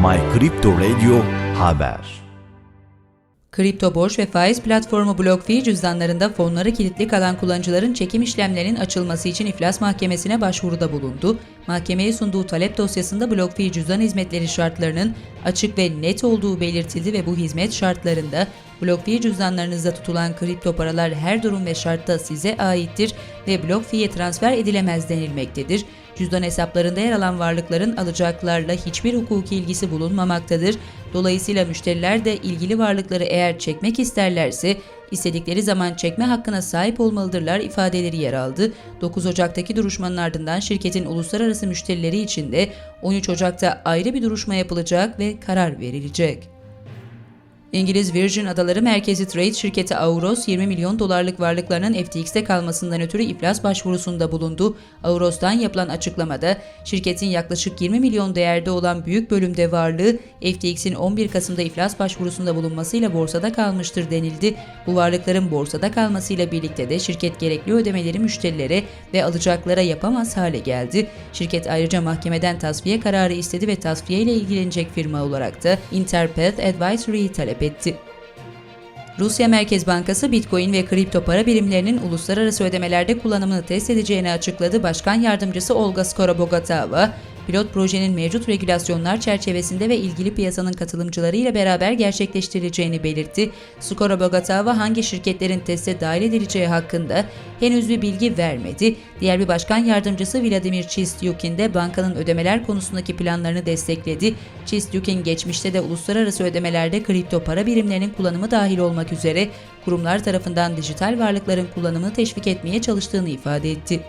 My Crypto Radio Haber Kripto borç ve faiz platformu BlockFi cüzdanlarında fonları kilitli kalan kullanıcıların çekim işlemlerinin açılması için iflas mahkemesine başvuruda bulundu. Mahkemeye sunduğu talep dosyasında BlockFi cüzdan hizmetleri şartlarının açık ve net olduğu belirtildi ve bu hizmet şartlarında BlockFi cüzdanlarınızda tutulan kripto paralar her durum ve şartta size aittir ve BlockFi'ye transfer edilemez denilmektedir. Cüzdan hesaplarında yer alan varlıkların alacaklarla hiçbir hukuki ilgisi bulunmamaktadır. Dolayısıyla müşteriler de ilgili varlıkları eğer çekmek isterlerse istedikleri zaman çekme hakkına sahip olmalıdırlar ifadeleri yer aldı. 9 Ocak'taki duruşmanın ardından şirketin uluslararası müşterileri için de 13 Ocak'ta ayrı bir duruşma yapılacak ve karar verilecek. İngiliz Virgin Adaları merkezi trade şirketi Auros 20 milyon dolarlık varlıklarının FTX'te kalmasından ötürü iflas başvurusunda bulundu. Auros'tan yapılan açıklamada şirketin yaklaşık 20 milyon değerde olan büyük bölümde varlığı FTX'in 11 Kasım'da iflas başvurusunda bulunmasıyla borsada kalmıştır denildi. Bu varlıkların borsada kalmasıyla birlikte de şirket gerekli ödemeleri müşterilere ve alacaklara yapamaz hale geldi. Şirket ayrıca mahkemeden tasfiye kararı istedi ve tasfiye ile ilgilenecek firma olarak da Interpath Advisory'yi talep etti. Rusya Merkez Bankası Bitcoin ve kripto para birimlerinin uluslararası ödemelerde kullanımını test edeceğini açıkladı. Başkan Yardımcısı Olga Skorobogatova, pilot projenin mevcut regülasyonlar çerçevesinde ve ilgili piyasanın katılımcıları ile beraber gerçekleştirileceğini belirtti. Skorobogatova hangi şirketlerin teste dahil edileceği hakkında henüz bir bilgi vermedi. Diğer bir başkan yardımcısı Vladimir Chistyukin de bankanın ödemeler konusundaki planlarını destekledi. Chistyukin geçmişte de uluslararası ödemelerde kripto para birimlerinin kullanımı dahil olmak üzere kurumlar tarafından dijital varlıkların kullanımını teşvik etmeye çalıştığını ifade etti.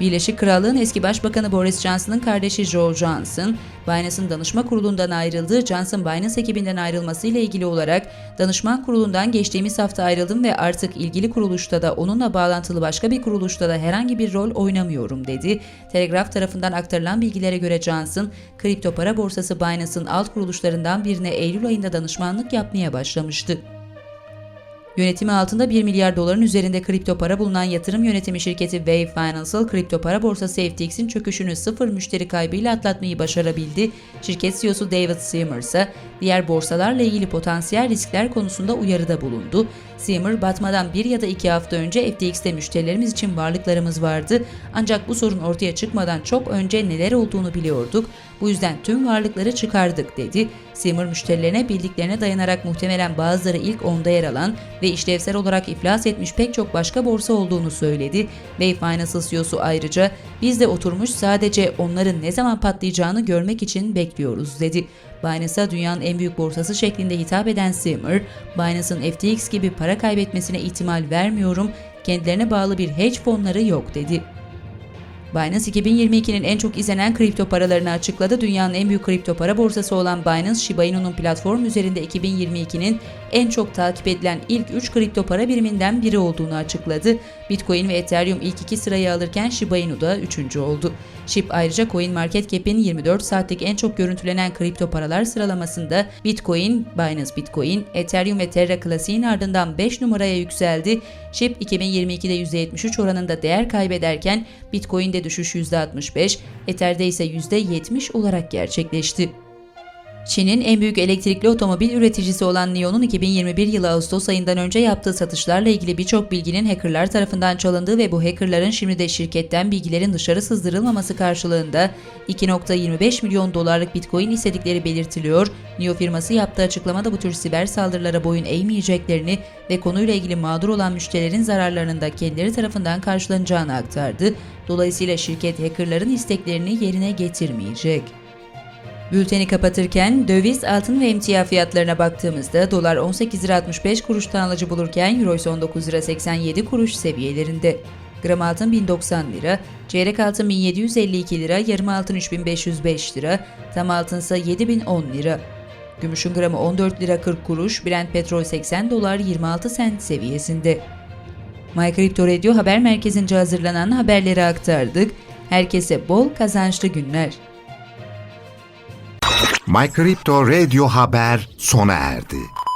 Birleşik Krallığın eski Başbakanı Boris Johnson'ın kardeşi Joe Johnson, Binance'ın danışma kurulundan ayrıldığı Johnson Binance ekibinden ayrılmasıyla ilgili olarak danışman kurulundan geçtiğimiz hafta ayrıldım ve artık ilgili kuruluşta da onunla bağlantılı başka bir kuruluşta da herhangi bir rol oynamıyorum dedi. Telegraph tarafından aktarılan bilgilere göre Johnson, kripto para borsası Binance'ın alt kuruluşlarından birine Eylül ayında danışmanlık yapmaya başlamıştı. Yönetimi altında 1 milyar doların üzerinde kripto para bulunan yatırım yönetimi şirketi Wave Financial kripto para borsası FTX'in çöküşünü sıfır müşteri kaybıyla atlatmayı başarabildi. Şirket CEO'su David Seymour ise diğer borsalarla ilgili potansiyel riskler konusunda uyarıda bulundu. Seymour batmadan bir ya da iki hafta önce FTX'te müşterilerimiz için varlıklarımız vardı ancak bu sorun ortaya çıkmadan çok önce neler olduğunu biliyorduk. Bu yüzden tüm varlıkları çıkardık dedi. Seymour müşterilerine bildiklerine dayanarak muhtemelen bazıları ilk onda yer alan ve işlevsel olarak iflas etmiş pek çok başka borsa olduğunu söyledi. Wave Financial CEO'su ayrıca biz de oturmuş sadece onların ne zaman patlayacağını görmek için bekliyoruz dedi. Binance'a dünyanın en büyük borsası şeklinde hitap eden Seymour, Binance'ın FTX gibi para kaybetmesine ihtimal vermiyorum, kendilerine bağlı bir hedge fonları yok dedi. Binance 2022'nin en çok izlenen kripto paralarını açıkladı. Dünyanın en büyük kripto para borsası olan Binance, Shiba Inu'nun platform üzerinde 2022'nin en çok takip edilen ilk 3 kripto para biriminden biri olduğunu açıkladı. Bitcoin ve Ethereum ilk iki sırayı alırken Shiba Inu da 3. oldu. SHIB ayrıca CoinMarketCap'in 24 saatlik en çok görüntülenen kripto paralar sıralamasında Bitcoin, Binance Bitcoin, Ethereum ve Terra Classic'in ardından 5 numaraya yükseldi. SHIB 2022'de %73 oranında değer kaybederken Bitcoin'de düşüş %65, Ether'de ise %70 olarak gerçekleşti. Çin'in en büyük elektrikli otomobil üreticisi olan NIO'nun 2021 yılı Ağustos ayından önce yaptığı satışlarla ilgili birçok bilginin hackerlar tarafından çalındığı ve bu hackerların şimdi de şirketten bilgilerin dışarı sızdırılmaması karşılığında 2.25 milyon dolarlık bitcoin istedikleri belirtiliyor. NIO firması yaptığı açıklamada bu tür siber saldırılara boyun eğmeyeceklerini ve konuyla ilgili mağdur olan müşterilerin zararlarının da kendileri tarafından karşılanacağını aktardı. Dolayısıyla şirket hackerların isteklerini yerine getirmeyecek. Bülteni kapatırken döviz, altın ve emtia fiyatlarına baktığımızda dolar 18 lira 65 kuruştan alıcı bulurken euro ise 19 lira 87 kuruş seviyelerinde. Gram altın 1090 lira, çeyrek altın 1752 lira, yarım altın 3505 lira, tam altın ise 7010 lira. Gümüşün gramı 14 lira 40 kuruş, Brent petrol 80 dolar 26 sent seviyesinde. My Crypto Radio haber merkezince hazırlanan haberleri aktardık. Herkese bol kazançlı günler. My Crypto Haber sona erdi.